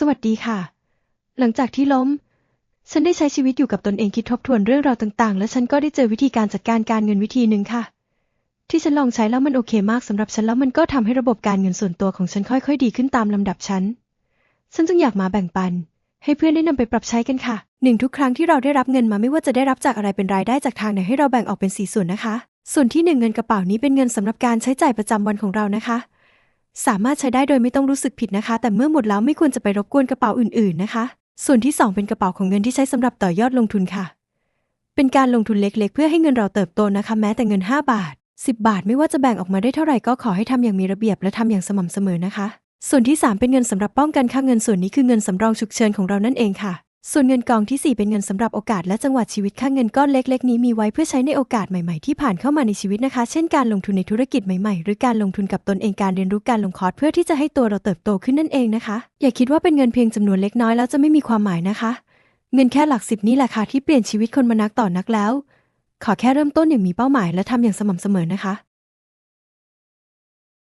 สวัสดีค่ะ หลังจากที่ล้ม ฉันได้ใช้ชีวิตอยู่กับตนเองคิดทบทวนเรื่องราวต่างๆ และฉันก็ได้เจอวิธีการจัดการการเงินวิธีหนึ่งค่ะ ที่ฉันลองใช้แล้วมันโอเคมากสำหรับฉันแล้วมันก็ทำให้ระบบการเงินส่วนตัวของฉันค่อยๆ ดีขึ้นตามลำดับชั้นฉันจึงอยากมาแบ่งปัน ให้เพื่อนได้นำไปปรับใช้กันค่ะหนึ่งทุกครั้งที่เราได้รับเงินมาไม่ว่าจะได้รับจากอะไรเป็นรายได้จากทางไหนให้เราแบ่งออกเป็นสี่ส่วนนะคะ ส่วนที่หนึ่งเงินกระเป๋านี้เป็นเงินสำหรับการใช้จ่ายประจำวันของเรานะคะ สามารถใช้ได้โดยไม่ต้องรู้สึกผิดนะคะ แต่เมื่อหมดแล้วไม่ควรจะไปรบกวนกระเป๋าอื่นๆนะคะ ส่วนที่สองเป็นกระเป๋าของเงินที่ใช้สำหรับต่อยอดลงทุนค่ะ เป็นการลงทุนเล็กๆ เพื่อให้เงินเราเติบโตนะคะ แม้แต่เงิน 5 บาท 10 บาท ไม่ว่าจะแบ่งออกมาได้เท่าไหร่ก็ขอให้ทำอย่างมีระเบียบและทำอย่างสม่ำเสมอนะคะ ส่วนที่ 3 เป็นเงินสำหรับป้องกันค่าเงินส่วนนี้คือเงินสำรองฉุกเฉินของเรานั่นเองค่ะ ส่วนเงินกองที่ 4 เป็นเงินสำหรับโอกาสและจังหวะชีวิตค่าเงินก้อนเล็กๆ นี้มีไว้เพื่อใช้ในโอกาสใหม่ๆที่ผ่านเข้ามาในชีวิตนะคะ เช่นการลงทุนในธุรกิจใหม่ๆ หรือการลงทุนกับตนเองการเรียนรู้การลงคอร์สเพื่อที่จะให้ตัวเราเติบโตขึ้นนั่นเองนะคะ อย่าคิดว่าเป็นเงินเพียงจำนวนเล็กน้อยแล้วจะไม่มีความหมายนะคะ เงินแค่หลักสิบนี่แหละค่ะที่เปลี่ยนชีวิตคนมานักต่อนักแล้ว ขอแค่เริ่มต้นอย่างมีเป้าหมายและทำอย่างสม่ำเสมอนะคะ